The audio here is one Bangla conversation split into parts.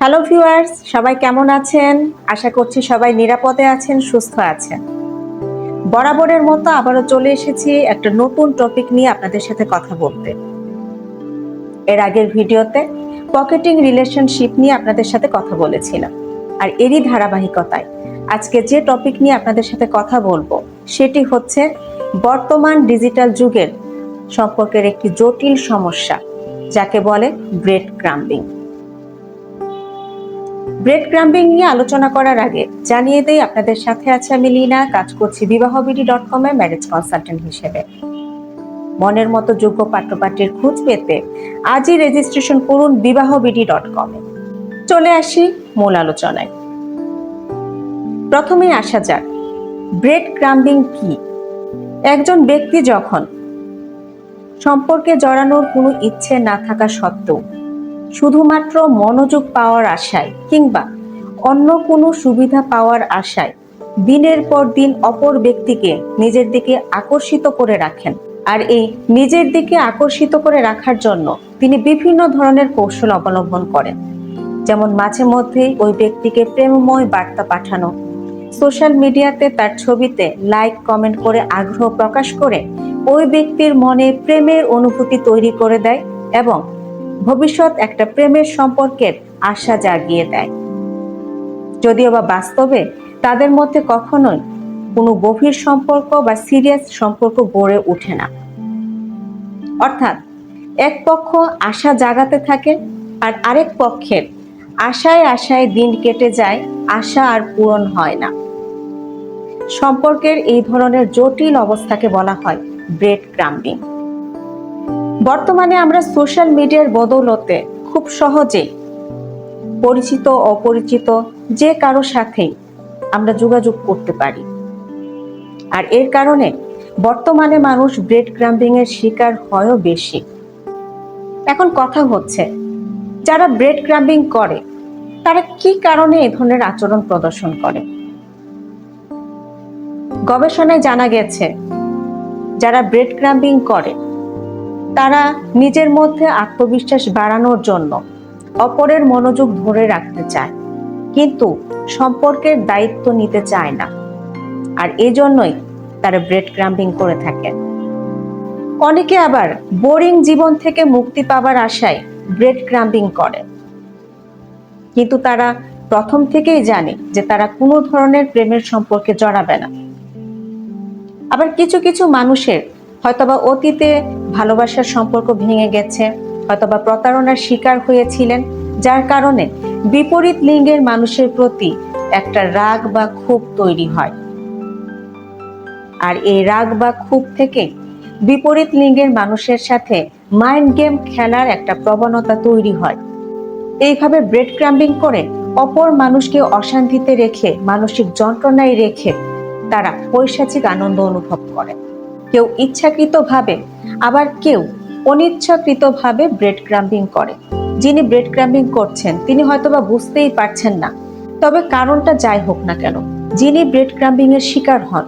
হ্যালো ভিউয়ার্স সবাই কেমন আছেন? আশা করছি সবাই নিরাপদে আছেন, সুস্থ আছেন। বরাবরের মতো আবারও চলে এসেছি একটা নতুন টপিক নিয়ে আপনাদের সাথে কথা বলতে। এর আগের ভিডিওতে পকেটিং রিলেশনশিপ নিয়ে আপনাদের সাথে কথা বলেছিলাম। আর এরই ধারাবাহিকতায় আজকে যে টপিক নিয়ে আপনাদের সাথে কথা বলব, সেটি হচ্ছে বর্তমান ডিজিটাল যুগের সম্পর্কের একটি জটিল সমস্যা, যাকে বলে ব্রেড ক্রাম্বিং ব্রেড ক্রাম্বিং নিয়ে আলোচনা করার আগে জানিয়ে দেই, আপনাদের সাথে আছে আমি লীনা। কাজ করছি বিবাহবিডি ডট কমে ম্যারেজ কনসালটেন্ট হিসেবে। মনের মতো যোগ্য পাত্রপাত্রীর খোঁজ পেতে আজই রেজিস্ট্রেশন করুন বিবাহবিডি ডট কমে চলে আসি মূল আলোচনায়। প্রথমে আসা যাক, ব্রেড ক্রাম্বিং কি? একজন ব্যক্তি যখন সম্পর্কে জড়ানোর কোনো ইচ্ছে না থাকা সত্ত্বেও শুধুমাত্র মনোযোগ পাওয়ার আশায় কিংবা অন্য কোনো সুবিধা পাওয়ার আশায় দিনের পর দিন অপর ব্যক্তিকে নিজের দিকে আকর্ষিত করে রাখেন। আর এই নিজের দিকে আকর্ষিত করে রাখার জন্য তিনি বিভিন্ন ধরনের কৌশল অবলম্বন করেন। যেমন মাঝে মধ্যেই ওই ব্যক্তিকে প্রেমময় বার্তা পাঠানো, সোশ্যাল মিডিয়াতে তার ছবিতে লাইক, কমেন্ট করে আগ্রহ প্রকাশ করে ওই ব্যক্তির মনে প্রেমের অনুভূতি তৈরি করে দেয় এবং ভবিষ্যৎ একটা প্রেমের সম্পর্কের আশা জাগিয়ে দেয়। যদিও বা বাস্তবে তাদের মধ্যে কখনোই কোনো গভীর সম্পর্ক বা সিরিয়াস সম্পর্ক গড়ে ওঠে না। অর্থাৎ এক পক্ষ আশা জাগাতে থাকে আর আরেক পক্ষের আশায় আশায় দিন কেটে যায়, আশা আর পূরণ হয় না। সম্পর্কের এই ধরনের জটিল অবস্থাকে বলা হয় ব্রেড ক্রাম্বিং বর্তমানে আমরা সোশ্যাল মিডিয়ার বদৌলতে খুব সহজেই পরিচিত, অপরিচিত যে কারও সাথে আমরা যোগাযোগ করতে পারি। আর এর কারণে বর্তমানে মানুষ ব্রেড ক্রাম্বিং এর শিকার হয়ও বেশি। এখন কথা হচ্ছে, যারা ব্রেড ক্রাম্বিং করে, তারা কি কারণে এ ধরনের আচরণ প্রদর্শন করে? গবেষণায় জানা গেছে, যারা ব্রেড ক্রাম্বিং করে তারা নিজের মধ্যে আত্মবিশ্বাস বাড়ানোর জন্য অপরের মনোযোগ ধরে রাখতে চায়, কিন্তু সম্পর্কের দায়িত্ব নিতে চায় না। আর এজন্যই তারা ব্রেড ক্রাম্বিং করে থাকে অনেকে আবার বোরিং জীবন থেকে মুক্তি পাবার আশায় ব্রেড ক্রাম্বিং করে। কিন্তু তারা প্রথম থেকেই জানে যে তারা কোনো ধরনের প্রেমের সম্পর্কে জড়াবে না। আবার কিছু কিছু মানুষের হয়তোবা অতীতে ভালোবাসার সম্পর্ক ভেঙে গেছে হয়তোবা প্রতারণার শিকার হয়েছিলেন, যার কারণে বিপরীত লিঙ্গের মানুষের প্রতি একটা রাগ বা ক্ষোভ তৈরি হয়। আর এই রাগ বা ক্ষোভ থেকে বিপরীত লিঙ্গের মানুষের সাথে মাইন্ড গেম খেলার একটা প্রবণতা তৈরি হয়। এইভাবে ব্রেড ক্রাম্বিং করে অপর মানুষকে অশান্তিতে রেখে, মানসিক যন্ত্রণায় রেখে তারা পৈশাচিক আনন্দ অনুভব করে। কেউ ইচ্ছাকৃতভাবে, আবার কেউ অনিচ্ছাকৃতভাবে ব্রেড ক্রাম্বিং করে। যিনি ব্রেড ক্রাম্বিং করছেন, তিনি হয়তোবা বুঝতেই পারছেন না। তবে কারণটা যাই হোক না কেন, যিনি ব্রেড ক্রাম্বিং এর শিকার হন,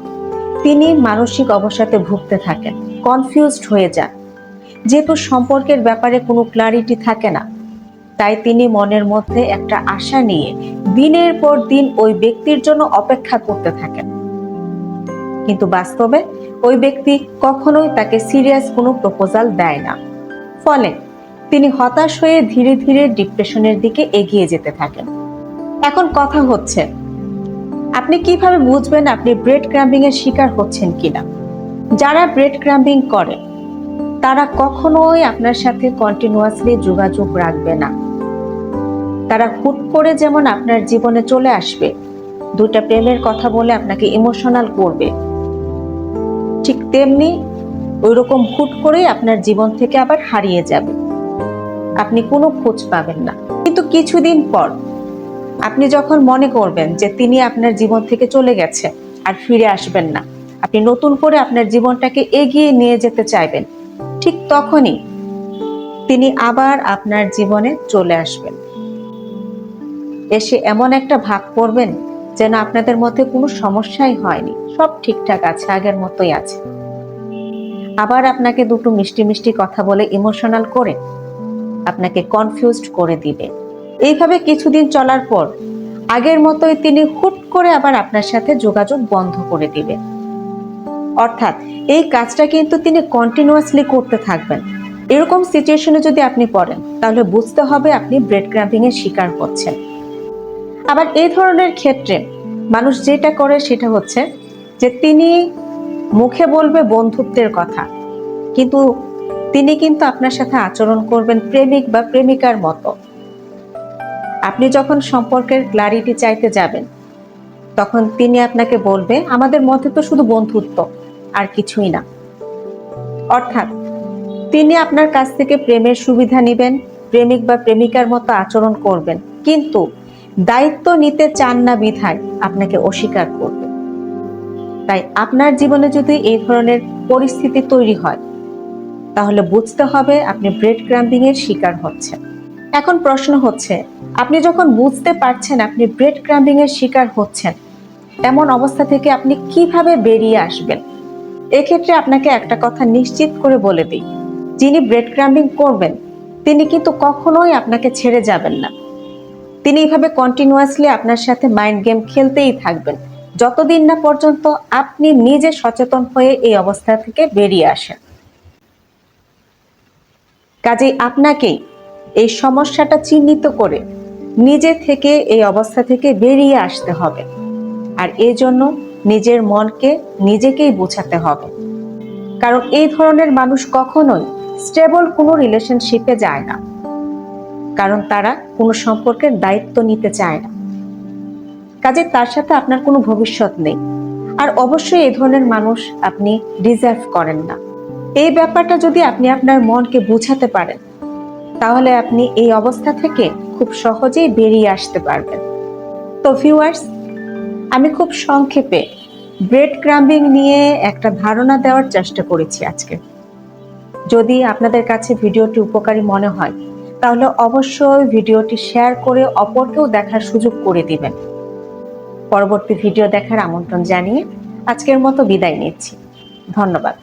তিনি মানসিক অবসাদে ভুগতে থাকেন কনফিউজড হয়ে যান। যেহেতু সম্পর্কের ব্যাপারে কোনো ক্লারিটি থাকে না, তাই তিনি মনের মধ্যে একটা আশা নিয়ে দিনের পর দিন ওই ব্যক্তির জন্য অপেক্ষা করতে থাকেন। কিন্তু বাস্তবে ওই ব্যক্তি কখনোই তাকে সিরিয়াস কোনো প্রপোজাল দেয় না। ফলে তিনি হতাশ হয়ে ধীরে ধীরে ডিপ্রেশনের দিকে এগিয়ে যেতে থাকেন। এখন কথা হচ্ছে, আপনি কীভাবে বুঝবেন আপনি ব্রেড ক্রাম্বিং এর শিকার হচ্ছেন কিনা? যারা ব্রেড ক্রাম্বিং করে, তারা কখনোই আপনার সাথে কন্টিনিউয়াসলি যোগাযোগ রাখবে না। তারা হুট করে যেমন আপনার জীবনে চলে আসবে দুটা প্রেমের কথা বলে আপনাকে ইমোশনাল করবে। তেমনি ওই রকম হুট করেই আপনার জীবন থেকে আবার হারিয়ে যাবে। আপনি কোনো খোঁজ পাবেন না। কিন্তু কিছুদিন পর আপনি যখন মনে করবেন যে তিনি আপনার জীবন থেকে চলে গেছে আর ফিরে আসবেন না, আপনি নতুন করে আপনার জীবনটাকে এগিয়ে নিয়ে যেতে চাইবেন, ঠিক তখনই তিনি আবার আপনার জীবনে চলে আসবেন। এসে এমন একটা ভাগ করবেন যেন আপনাদের মধ্যে কোনো সমস্যাই হয়নি, সব ঠিকঠাক আছে, আগের মতোই আছে। আবার আপনাকে দুটো মিষ্টি মিষ্টি কথা বলে ইমোশনাল করে আপনাকে কনফিউজড করে দিবে। এইভাবে কিছুদিন চলার পর আগের মতোই তিনি হুট করে আবার আপনার সাথে যোগাযোগ বন্ধ করে দিবেন অর্থাৎ এই কাজটা কিন্তু তিনি কন্টিনিউয়াসলি করতে থাকবেন। এরকম সিচুয়েশনে যদি আপনি পড়েন, তাহলে বুঝতে হবে আপনি ব্রেড ক্র্যাম্পিং এর শিকার হচ্ছেন। আবার এই ধরনের ক্ষেত্রে মানুষ যেটা করে সেটা হচ্ছে যে তিনি মুখে বলবে বন্ধুত্বের কথা। কিন্তু তিনি কিন্তু আপনার সাথে আচরণ করবেন প্রেমিক বা প্রেমিকার মতো। আপনি যখন সম্পর্কের ক্লারিটি চাইতে যাবেন, তখন তিনি আপনাকে বলবে, আমাদের মধ্যে তো শুধু বন্ধুত্ব, আর কিছুই না। অর্থাৎ তিনি আপনার কাছ থেকে প্রেমের সুবিধা নেবেন, প্রেমিক বা প্রেমিকার মতো আচরণ করবেন। কিন্তু দায়িত্ব নিতে চান না বিধায় আপনাকে অস্বীকার করবে। তাই আপনার জীবনে যদি এই ধরনের পরিস্থিতি তৈরি হয়, তাহলে বুঝতে হবে আপনি ব্রেড ক্রাম্পিং এর শিকার হচ্ছেন। এখন প্রশ্ন হচ্ছে, আপনি যখন বুঝতে পারছেন আপনি ব্রেড ক্রাম্পিং এর শিকার হচ্ছেন, এমন অবস্থা থেকে আপনি কীভাবে বেরিয়ে আসবেন? এক্ষেত্রে আপনাকে একটা কথা নিশ্চিত করে বলে দিই, যিনি ব্রেড ক্রাম্পিং করবেন, তিনি কিন্তু কখনোই আপনাকে ছেড়ে যাবেন না। তিনি এইভাবে কন্টিনিউয়াসলি আপনার সাথে মাইন্ড গেম খেলতেই থাকবেন। যতদিন না পর্যন্ত আপনি নিজে সচেতন হয়ে এই অবস্থা থেকে বেরিয়ে আসেন। কাজেই আপনাকেই এই সমস্যাটা চিহ্নিত করে নিজে থেকে এই অবস্থা থেকে বেরিয়ে আসতে হবে। আর এই জন্য নিজের মনকে নিজেকেই বোঝাতে হবে। কারণ এই ধরনের মানুষ কখনোই স্টেবল কোনো রিলেশনশিপে যায় না। কারণ তারা কোনো সম্পর্কের দায়িত্ব নিতে চায় না। কাজে তার সাথে আপনার কোনো ভবিষ্যৎ নেই। আর অবশ্যই এই ধরনের মানুষ আপনি ডিজার্ভ করেন না। এই ব্যাপারটা যদি আপনি আপনার মনকে বোঝাতে পারেন, তাহলে আপনি এই অবস্থা থেকে খুব সহজেই বেরিয়ে আসতে পারবেন। তো ভিউয়ার্স আমি খুব সংক্ষেপে ব্রেড ক্রাম্বিং নিয়ে একটা ধারণা দেওয়ার চেষ্টা করেছি আজকে। যদি আপনাদের কাছে ভিডিওটি উপকারী মনে হয়, তাহলে অবশ্যই ভিডিওটি শেয়ার করে অপরকেও দেখার সুযোগ করে দিবেন। পরবর্তী ভিডিও দেখার আমন্ত্রণ জানিয়ে আজকের মতো বিদায় নিচ্ছি। ধন্যবাদ।